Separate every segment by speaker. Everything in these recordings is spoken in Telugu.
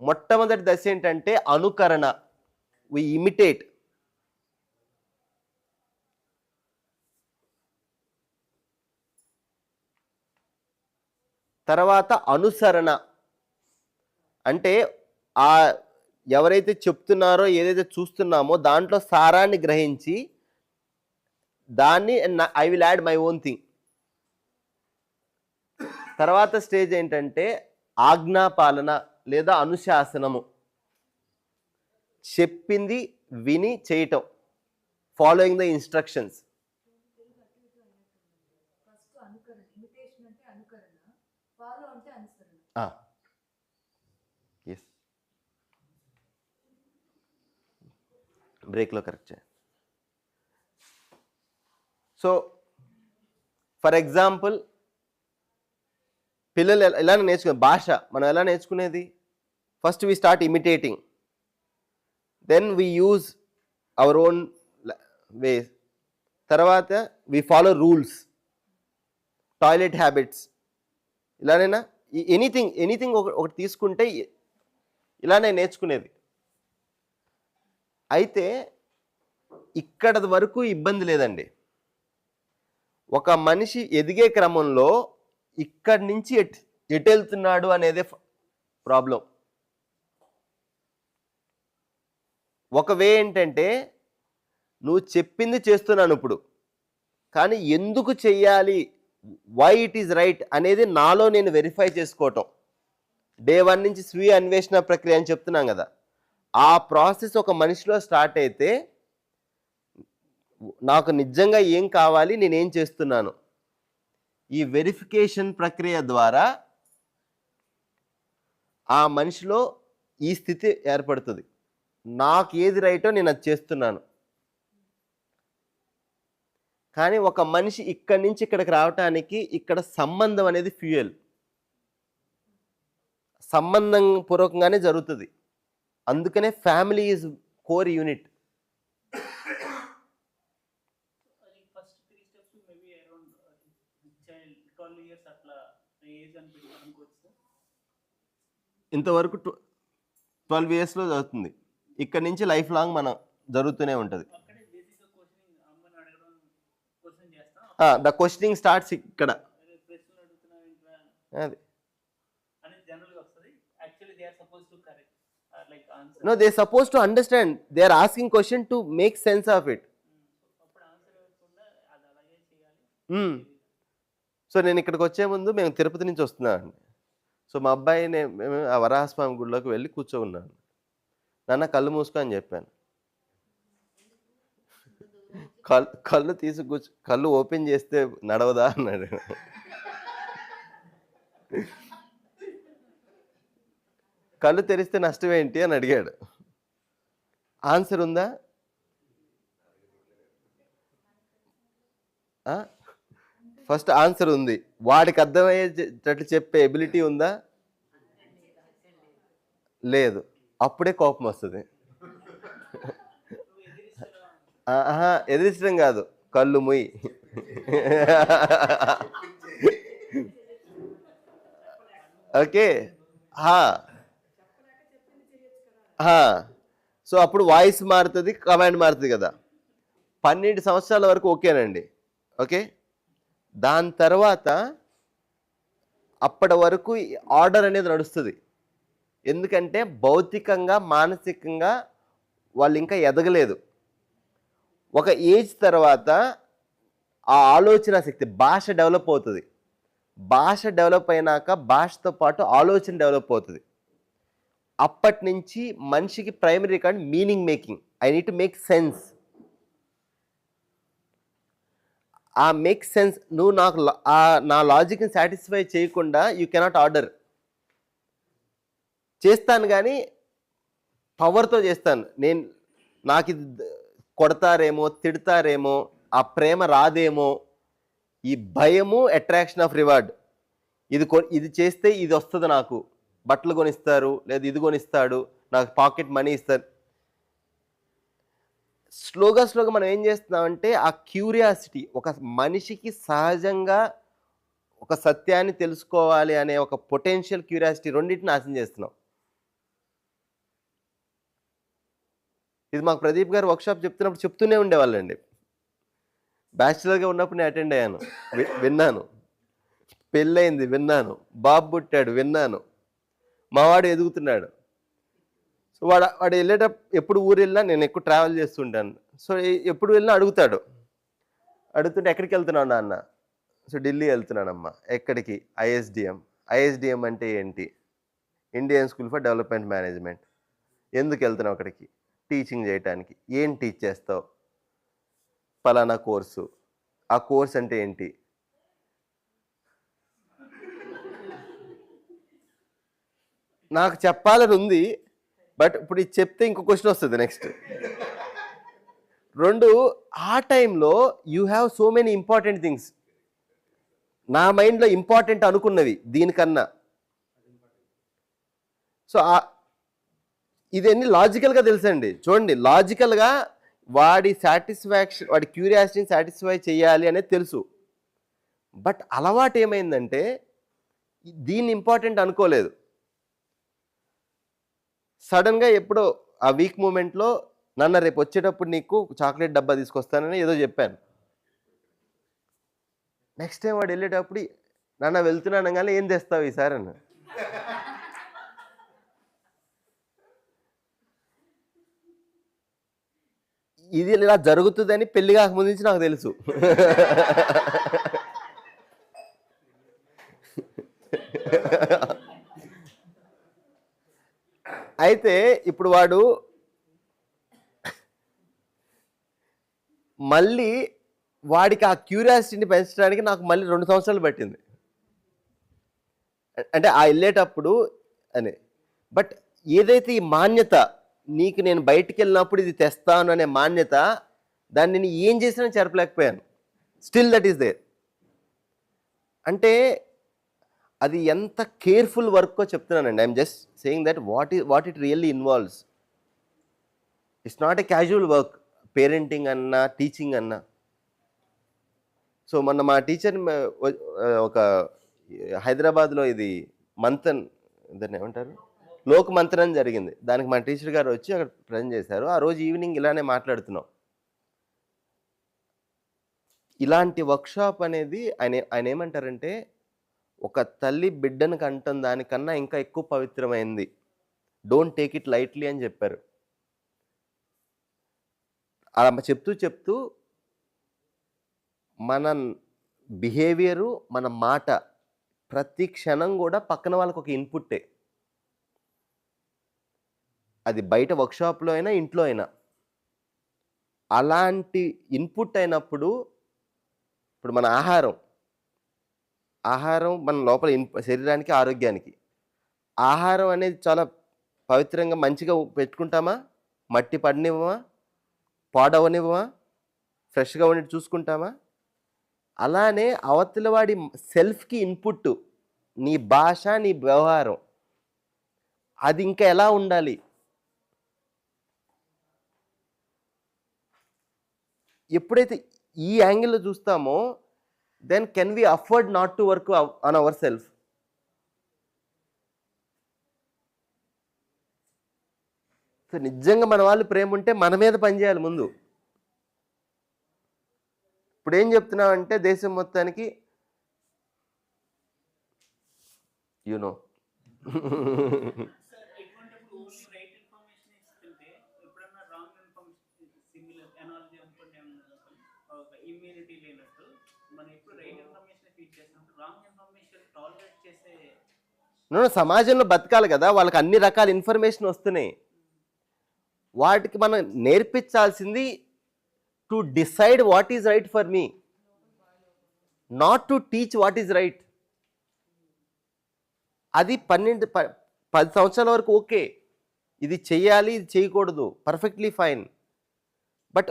Speaker 1: మొట్టమొదటి దశ ఏంటంటే అనుకరణ. వి ఇమిటేట్ తర్వాత అనుసరణ. అంటే ఆ ఎవరైతే చెప్తున్నారో ఏదైతే చూస్తున్నామో దాంట్లో సారాన్ని గ్రహించి దాన్ని I will add my own thing తర్వాత స్టేజ్ ఏంటంటే ఆజ్ఞాపాలన. లేదా అనుశాసనము. చెప్పింది విని చేయటం. ఫాలోయింగ్ ద ఇన్స్ట్రక్షన్స్ ఎస్ బ్రేక్లో కరెక్ట్ చేయండి. సో ఫర్ ఎగ్జాంపుల్ పిల్లలు ఎలా నేర్చుకునే భాష. మనం ఎలా నేర్చుకునేది? First we start imitating then we use our own way తర్వాత we follow rules toilet habits ఇలానైనా anything anything ఒకటి తీసుకుంటే ఇలానే నేర్చుకునేది. అయితే ఇక్కడ వరకు ఇబ్బంది లేదండి. ఒక మనిషి ఎదిగే క్రమంలో ఇక్కడి నుంచి ఎట్ ఎటు వెళ్తున్నాడు అనేదే ప్రాబ్లం ఒక వే ఏంటంటే నువ్వు చెప్పింది చేస్తున్నాను ఇప్పుడు కానీ ఎందుకు చెయ్యాలి? వై ఇట్ ఈజ్ రైట్ అనేది నాలో నేను వెరిఫై చేసుకోవటం. డే వన్ నుంచి స్వీయ అన్వేషణ ప్రక్రియ అని చెప్తున్నాం కదా. ఆ ప్రాసెస్ ఒక మనిషిలో స్టార్ట్ అయితే నాకు నిజంగా ఏం కావాలి? నేనేం చేస్తున్నాను? ఈ వెరిఫికేషన్ ప్రక్రియ ద్వారా ఆ మనిషిలో ఈ స్థితి ఏర్పడుతుంది. నాకు ఏది రైటో నేను అది చేస్తున్నాను. కానీ ఒక మనిషి ఇక్కడి నుంచి ఇక్కడికి రావటానికి ఇక్కడ సంబంధం అనేది ఫ్యూయల్. సంబంధం పూర్వకంగానే జరుగుతుంది. అందుకనే family is core unit.
Speaker 2: Sir
Speaker 1: ఇంతవరకు ట్వెల్వ్ ఇయర్స్లో జరుగుతుంది. ఇక్కడ నుంచి లైఫ్ లాంగ్ మనం జరుగుతూనే ఉంటుంది. ద క్వశ్చనింగ్ స్టార్ట్స్ ఇక్కడ.
Speaker 2: అదే
Speaker 1: no they suppose to understand they are asking question to make sense of it so నేను ఇక్కడికి వచ్చే ముందు మేము తిరుపతి నుంచి వస్తున్నాను సో మా అబ్బాయి నే- మేము ఆ వరాహస్వామి గుడిలోకి వెళ్ళి కూర్చో ఉన్నాను నాన్న కళ్ళు మూసుకో అని చెప్పాను. కళ్ళు కళ్ళు తీసి కూర్చు కళ్ళు ఓపెన్ చేస్తే నడవదా అన్నాడు. కళ్ళు తెరిస్తే నష్టం ఏంటి అని అడిగాడు. ఆన్సర్ ఉందా? ఫస్ట్ ఆన్సర్ ఉంది. వాడికి అర్థమయ్యేటట్లు చెప్పే ఎబిలిటీ ఉందా? లేదు. అప్పుడే కోపం వస్తుంది. ఎదిరించడం కాదు కళ్ళు ముయ్. ఓకే హా. సో అప్పుడు వాయిస్ మారుతుంది కమాండ్ మారుతుంది కదా. పన్నెండు సంవత్సరాల వరకు ఓకేనండి. ఓకే? దాని తర్వాత అప్పటి వరకు ఆర్డర్ అనేది నడుస్తుంది. ఎందుకంటే భౌతికంగా మానసికంగా వాళ్ళు ఇంకా ఎదగలేదు. ఒక ఏజ్ తర్వాత ఆ ఆలోచన శక్తి భాష డెవలప్ అవుతుంది. భాష డెవలప్ అయినాక భాషతో పాటు ఆలోచన డెవలప్ అవుతుంది. అప్పటి నుంచి మనిషికి primary record meaning making. I need to make sense. ఆ మేక్ సెన్స్ నువ్వు నాకు నా లాజిక్ని సాటిస్ఫై చేయకుండా యూ కెనాట్ ఆర్డర్. చేస్తాను కానీ పవర్తో చేస్తాను. నేను నాకు ఇది కొడతారేమో తిడతారేమో ఆ ప్రేమ రాదేమో ఈ భయము అట్రాక్షన్ ఆఫ్ రివార్డ్ ఇది కొ ఇది చేస్తే ఇది వస్తుంది నాకు. బట్టలు కొనిస్తారు లేదా ఇది కొనిస్తాడు నాకు పాకెట్ మనీ ఇస్తారు. స్లోగా స్లోగా మనం ఏం చేస్తున్నామంటే ఆ క్యూరియాసిటీ ఒక మనిషికి సహజంగా ఒక సత్యాన్ని తెలుసుకోవాలి అనే ఒక పొటెన్షియల్ క్యూరియాసిటీ రెండింటిని నాశనం చేస్తున్నాం. ఇది మాకు ప్రదీప్ గారు వర్క్షాప్ చెప్తున్నప్పుడు చెప్తూనే ఉండేవాళ్ళండి. బ్యాచిలర్గా ఉన్నప్పుడు నేను అటెండ్ అయ్యాను. విన్నాను. పెళ్ళయింది విన్నాను. బాబు పుట్టాడు విన్నాను. మావాడు ఎదుగుతున్నాడు. సో వాడు వాడు వెళ్ళేటప్పుడు ఎప్పుడు ఊరు వెళ్ళినా నేను ఎక్కువ ట్రావెల్ చేస్తుంటాను. సో ఎప్పుడు వెళ్ళినా అడుగుతాడు. అడుగుతుంటే ఎక్కడికి వెళ్తున్నావు నాన్న? సో ఢిల్లీ వెళ్తున్నానమ్మా. ఎక్కడికి? ఐఎస్డిఎం ఐఎస్డిఎం అంటే ఏంటి? Indian school for development management. ఎందుకు వెళ్తున్నావు అక్కడికి? టీచింగ్ చేయటానికి. ఏం టీచ్ చేస్తావు? ఫలానా కోర్సు. ఆ కోర్స్ అంటే ఏంటి? నాకు చెప్పాలని ఉంది బట్ ఇప్పుడు ఇది చెప్తే ఇంకో క్వశ్చన్ వస్తుంది నెక్స్ట్. రెండు ఆ టైంలో you have so many important things. నా మైండ్లో ఇంపార్టెంట్ అనుకున్నవి దీనికన్నా. సో ఇదన్నీ లాజికల్గా తెలుసండి. చూడండి లాజికల్గా వాడి సాటిస్ఫాక్షన్ వాడి క్యూరియాసిటీని సాటిస్ఫై చేయాలి అనేది తెలుసు. బట్ అలవాటు ఏమైందంటే దీన్ని ఇంపార్టెంట్ అనుకోలేదు. సడన్గా ఎప్పుడో ఆ వీక్ మూమెంట్లో నాన్న రేపు వచ్చేటప్పుడు నీకు చాక్లెట్ డబ్బా తీసుకొస్తానని ఏదో చెప్పాను. నెక్స్ట్ టైం వాడు వెళ్ళేటప్పుడు నాన్న వెళ్తున్నాను కానీ ఏం తెస్తావు ఈసారి? అన్న ఇది ఇలా జరుగుతుందని పెళ్ళి కాకముందు నుంచి నాకు తెలుసు. అయితే ఇప్పుడు వాడు మళ్ళీ వాడికి ఆ క్యూరియాసిటీని పెంచడానికి నాకు మళ్ళీ రెండు సంవత్సరాలు పట్టింది. అంటే ఆ వెళ్ళేటప్పుడు అని. బట్ ఏదైతే ఈ మాన్యత నీకు నేను బయటికి వెళ్ళినప్పుడు ఇది తెస్తాను అనే మాన్యత దాన్ని నేను ఏం చేసినా చెరపలేకపోయాను. స్టిల్ దట్ ఈస్ దేర్ అంటే అది ఎంత కేర్ఫుల్ వర్క్కో చెప్తున్నానండి. I'm just saying that what ఈ what it really involves it's not a casual work parenting అన్నా టీచింగ్ అన్నా. సో మొన్న మా టీచర్ ఒక హైదరాబాద్లో ఇది మంతన్ దాన్ని ఏమంటారు? లోక్ జరిగింది. దానికి మా టీచర్ గారు వచ్చి అక్కడ ప్రజెంట్ చేశారు. ఆ రోజు ఈవినింగ్ ఇలానే మాట్లాడుతున్నాం. ఇలాంటి వర్క్షాప్ అనేది ఆయన ఆయన ఏమంటారంటే ఒక తల్లి బిడ్డను కంటం దానికన్నా ఇంకా ఎక్కువ పవిత్రమైంది. డోంట్ టేక్ ఇట్ లైట్లీ అని చెప్పారు. అలా చెప్తూ చెప్తూ మన బిహేవియరు మన మాట ప్రతి క్షణం కూడా పక్కన వాళ్ళకి ఒక ఇన్పుట్టే అది బయట వర్క్షాప్లో అయినా ఇంట్లో అయినా. అలాంటి ఇన్పుట్ అయినప్పుడు ఇప్పుడు మన ఆహారం. ఆహారం మన లోపల ఇన్ శరీరానికి ఆరోగ్యానికి. ఆహారం అనేది చాలా పవిత్రంగా మంచిగా పెట్టుకుంటామా? మట్టి పడినివ్వమా? పాడవనివ్వమా? ఫ్రెష్గా ఉండి చూసుకుంటామా? అలానే అవతల వాడి సెల్ఫ్కి ఇన్పుట్ నీ భాష నీ వ్యవహారం. అది ఇంకా ఎలా ఉండాలి? ఎప్పుడైతే ఈ యాంగిల్లో చూస్తామో then can we afford not to work on our self so నిజంగా మన వాళ్ళు ప్రేమ ఉంటే మన మీద పనిచేయాలి ముందు. ఇప్పుడు ఏం చెప్తున్నామంటే దేశం మొత్తానికి యునో
Speaker 2: సార్ ఎటువంటిప్పుడు ఓన్లీ రైట్ ఇన్ఫర్మేషన్ ఇస్తుంటే ఎప్పుడన్నా రాంగ్ ఇన్ఫర్మేషన్ సిమిలర్ ఎనాలజీ అనుకుంటే ఒక ఇమ్యూనిటీ లేనట్టు మనం ఎప్పుడు రైట్ ఇన్ఫర్మేషన్
Speaker 1: నువ్వు సమాజంలో బతకాలి కదా వాళ్ళకి అన్ని రకాల ఇన్ఫర్మేషన్ వస్తున్నాయి. వాటికి మనం నేర్పించాల్సింది to decide what is right for me not to teach what is right అది పన్నెండు ప- పది సంవత్సరాల వరకు ఓకే. ఇది చేయాలి ఇది చేయకూడదు పర్ఫెక్ట్లీ ఫైన్ బట్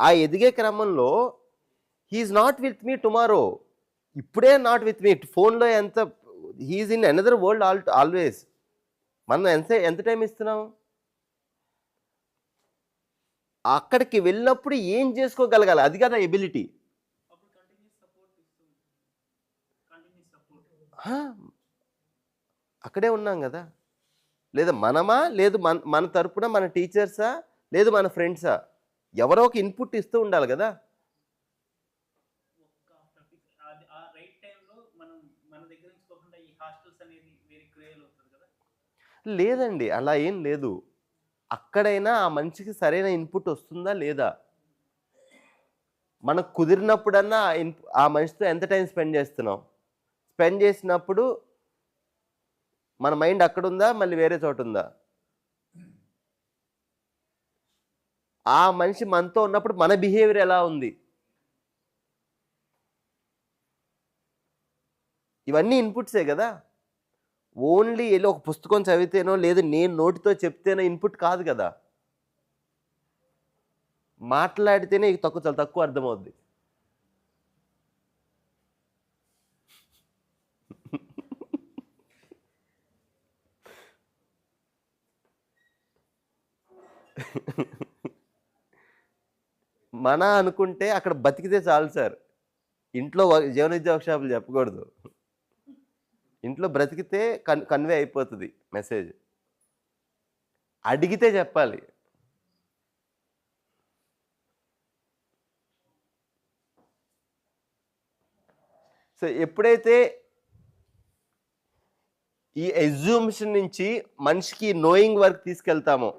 Speaker 1: ఆ ఎదిగే క్రమంలో he's not with me tomorrow ఇప్పుడే నాట్ విత్ మీ ఫోన్లో ఎంత he's in another world all always మనం ఎంత ఎంత టైం ఇస్తున్నాం? అక్కడికి వెళ్ళినప్పుడు ఏం చేసుకోగలగాలి? అది కదా ఎబిలిటీ అక్కడే ఉన్నాం కదా. లేదా మనమా? లేదు మన మన తరపున మన టీచర్సా లేదు మన ఫ్రెండ్సా ఎవరో ఒక ఇన్పుట్ ఇస్తూ ఉండాలి కదా
Speaker 2: ఒక్క topic, అది ఆ రైట్ టైంలో మనం మన దగ్గర నుంచి పోకుండా ఈ హాస్టల్స్ అనేది వెరీ క్రూయల్ అవుతుంది కదా
Speaker 1: లేదండి. అలా ఏం లేదు. అక్కడైనా ఆ మనిషికి సరైన ఇన్పుట్ వస్తుందా లేదా? మనకు కుదిరినప్పుడన్నా ఆ ఇన్ ఆ మనిషితో ఎంత టైం స్పెండ్ చేస్తున్నాం? స్పెండ్ చేసినప్పుడు మన మైండ్ అక్కడ ఉందా మళ్ళీ వేరే చోట ఉందా ఆ మనిషి మనతో ఉన్నప్పుడు మన బిహేవియర్ ఎలా ఉంది? ఇవన్నీ ఇన్పుట్సే కదా? ఓన్లీ వెళ్ళి ఒక పుస్తకం చదివితేనో లేదు నేను నోటితో చెప్తేనో ఇన్పుట్ కాదు కదా. మాట్లాడితేనే ఇక తక్కువ చాలా తక్కువ అర్థమవుద్ది. మన అనుకుంటే అక్కడ బతికితే చాలు సార్. ఇంట్లో జీవనోద్యోగ షాపులు చెప్పకూడదు. ఇంట్లో బ్రతికితే కన్ కన్వే అయిపోతుంది మెసేజ్. అడిగితే చెప్పాలి. సో ఎప్పుడైతే ఈ ఎజ్యూమ్షన్ నుంచి మనిషికి నోయింగ్ వర్క్ తీసుకెళ్తామో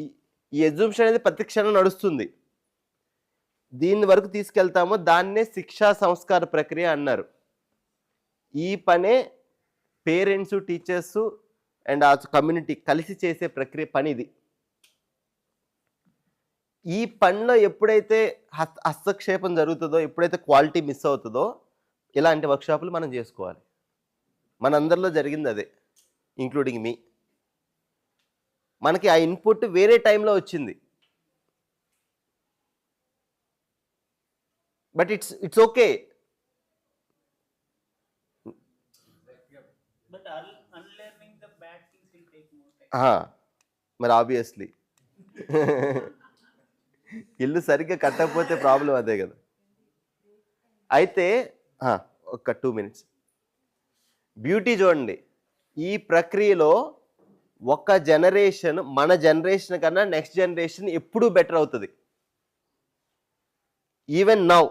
Speaker 1: ఈ ఈ ఎజ్యూమ్షన్ అనేది ప్రతి క్షణం నడుస్తుంది. దీని వరకు తీసుకెళ్తామో దాన్నే శిక్షా సంస్కార ప్రక్రియ అన్నారు. ఈ పనే పేరెంట్స్ టీచర్స్ అండ్ ఆ కమ్యూనిటీ కలిసి చేసే ప్రక్రియ పని ఇది. ఈ పనిలో ఎప్పుడైతే హస్తక్షేపం జరుగుతుందో ఎప్పుడైతే క్వాలిటీ మిస్ అవుతుందో ఇలాంటి వర్క్షాపులు మనం చేసుకోవాలి. మనందరిలో జరిగింది అదే ఇంక్లూడింగ్ మీ. మనకి ఆ ఇన్పుట్ వేరే టైంలో వచ్చింది. But it's it's okay
Speaker 2: but unlearning the bad things will take మరి
Speaker 1: ఆబ్వియస్లీ ఇల్లు సరిగ్గా కట్టకపోతే ప్రాబ్లం అదే కదా. అయితే ఒక టూ మినిట్స్ బ్యూటీ చూడండి. ఈ ప్రక్రియలో ఒక జనరేషన్ మన జనరేషన్ కన్నా నెక్స్ట్ జనరేషన్ ఎప్పుడూ బెటర్ అవుతుంది. Even now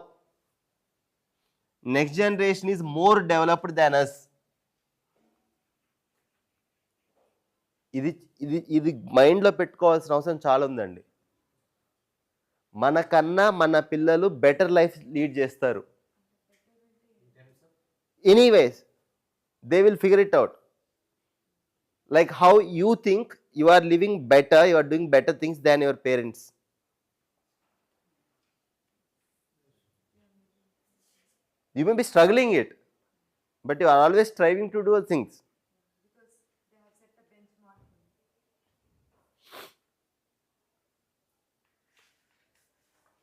Speaker 1: next generation is more developed than us ఇది ఇది ఇది మైండ్లో పెట్టుకోవాల్సిన అవసరం చాలా ఉందండి మనకన్నా మన పిల్లలు బెటర్ లైఫ్ లీడ్ చేస్తారు. Anyways they will figure it out like how you think you are living better you are doing better things than your parents. You may be struggling it but you are always striving to do things.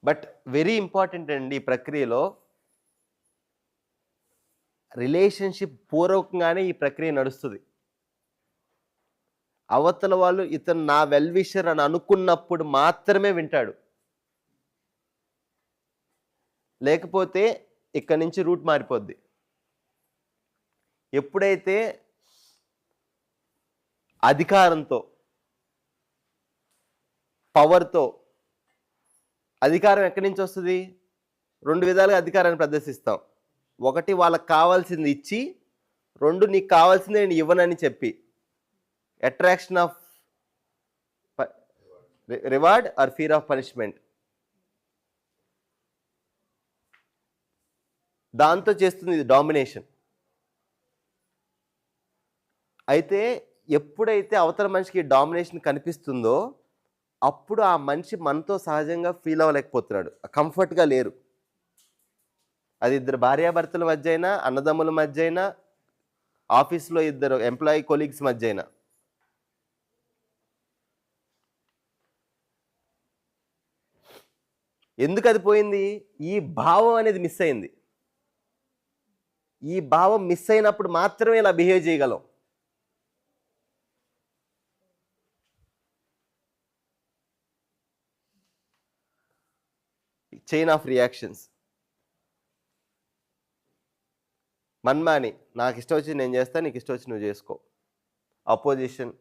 Speaker 1: But very important అండి ఈ ప్రక్రియలో రిలేషన్షిప్ పూర్వకంగానే ఈ ప్రక్రియ నడుస్తుంది. అవతల వాళ్ళు ఇతను నా వెల్విషర్ అని అనుకున్నప్పుడు మాత్రమే వింటాడు. లేకపోతే ఇక్కడి నుంచి రూట్ మారిపోద్ది. ఎప్పుడైతే అధికారంతో పవర్తో అధికారం ఎక్కడి నుంచి వస్తుంది? రెండు విధాలుగా అధికారాన్ని ప్రదర్శిస్తాం. ఒకటి వాళ్ళకి కావాల్సింది ఇచ్చి రెండు నీకు కావాల్సింది నేను ఇవ్వనని చెప్పి. Attraction of reward or fear of punishment దాంతో చేస్తుంది ఇది డామినేషన్ అయితే ఎప్పుడైతే అవతల మనిషికి డామినేషన్ కనిపిస్తుందో అప్పుడు ఆ మనిషి మనతో సహజంగా ఫీల్ అవ్వలేకపోతున్నాడు. కంఫర్ట్గా లేరు. అది ఇద్దరు భార్యాభర్తల మధ్య అయినా అన్నదమ్ముల మధ్య అయినా ఆఫీస్లో ఇద్దరు ఎంప్లాయీ కొలీగ్స్ మధ్య అయినా ఎందుకు అది పోయింది? ఈ భావం అనేది మిస్ అయింది. ఈ భావం మిస్ అయినప్పుడు మాత్రమే ఇలా బిహేవ్ చేయగలం. చైన్ ఆఫ్ రియాక్షన్స్ మన్మాని నాకు ఇష్టం వచ్చి నేను చేస్తా నీకు ఇష్టం వచ్చి నువ్వు చేసుకో. అపోజిషన్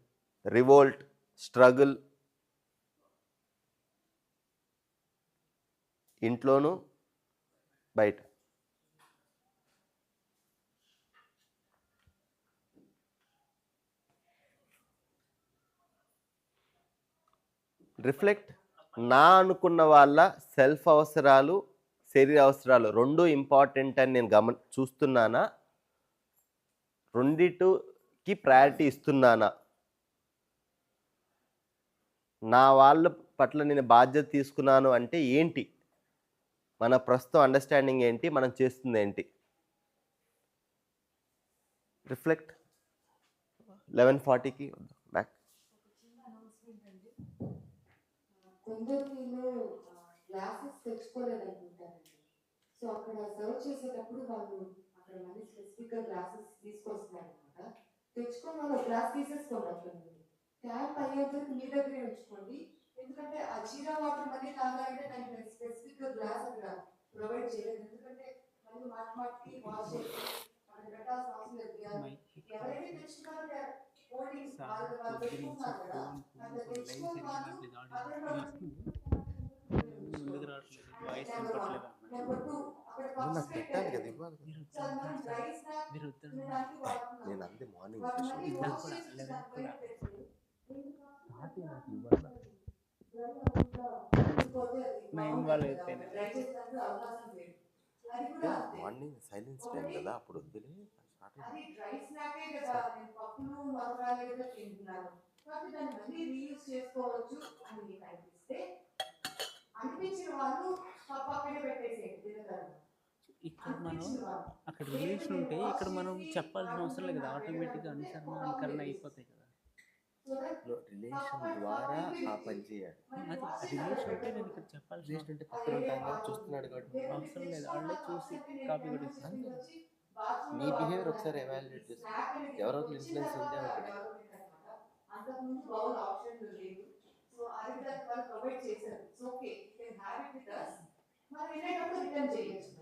Speaker 1: రివోల్ట్ స్ట్రగుల్ ఇంట్లోనూ బయట. రిఫ్లెక్ట్ నా అనుకున్న వాళ్ళ సెల్ఫ్ అవసరాలు శరీర అవసరాలు రెండు ఇంపార్టెంట్ అని నేను గమ చూస్తున్నానా? రెండిటికి ప్రయారిటీ ఇస్తున్నానా? నా వాళ్ళ పట్ల నేను బాధ్యత తీసుకున్నాను అంటే ఏంటి? మన ప్రస్తుతం అండర్స్టాండింగ్ ఏంటి? మనం చేస్తుంది ఏంటి? రిఫ్లెక్ట్ లెవెన్ ఫార్టీకి బ్యాక్
Speaker 3: ఒక చిన్న అనౌన్స్మెంట్ అండి
Speaker 4: కొందరు వీళ్ళు గ్లాసెస్ తెచ్చుకోలేదనుకుంటారండి. సో అక్కడ సర్వ్ చేసేటప్పుడు వాళ్ళు అక్కడ మళ్ళీ స్పెసిఫిక్గా గ్లాసెస్ తీసుకొస్తున్నారు అనమాట తెచ్చుకొని వాళ్ళు అక్కడ. నుండి ట్యాప్ అయ్యేంతవరకు మీ దగ్గరే ఉంచుకోండి. ఎందుకంటే ఆ జీరా వాటర్ మళ్ళీ తాగాలంటే దానికి స్పెసిఫిక్గా గ్లాస్ అక్కడ ప్రొవైడ్ చేయలేదు. ఎందుకంటే మళ్ళీ మాటి మాటికి వాష్ చేసి అక్కడ పెట్టాల్సిన అవసరం లేదు. ఎవరైతే తెచ్చుకున్నారో అది
Speaker 1: నేను మార్నింగ్
Speaker 4: అది అంతే.
Speaker 1: మార్నింగ్ సైలెన్స్ టైం కదా అప్పుడు వద్దులే
Speaker 4: అది డ్రై స్నాకే కదా నేను పప్పులు మరొకరాలే కదా తింటున్నాను కాబట్టి దాన్ని మళ్ళీ రీయూజ్ చేసుకోవచ్చు అని మీకు అనిపిస్తే అనిపించిన వాళ్ళు పప్పు అక్కడే పెట్టేసేయండి తినగలరు.
Speaker 2: ఇక్కడ మనం అక్కడ రిలేషన్ ఉంటే ఇక్కడ మనం చెప్పాల్సిన అవసరం లేదు కదా ఆటోమేటిక్గా అనుసరణ అయిపోతాయి కదా.
Speaker 1: రిలేషన్ ద్వారా ఆ పని చేయాలి.
Speaker 2: రిలేషన్ ఉంటే నేను ఇక్కడ చెప్పాల్సిన
Speaker 1: రిలేషన్ అంటే పక్కన ఉంటాం కదా చూస్తున్నాడు కాబట్టి.
Speaker 2: అవసరం లేదు. వాళ్ళే చూసి కాపీ కొట్టేస్తారు
Speaker 1: నీ బిహేవియర్ ఒకసారి ఎవాల్యుయేట్ చేసి ఎవరో ఒకరు ఇన్ఫ్లుయెన్స్ ఉంది అక్కడ
Speaker 4: అంతకుముందు బౌల్ ఆప్షన్ లేదు. సో అది దానికి వాళ్ళు ప్రొవైడ్ చేశారు. So okay you can have it with us మనం వెళ్ళేటప్పుడు రిటర్న్ చేయొచ్చు.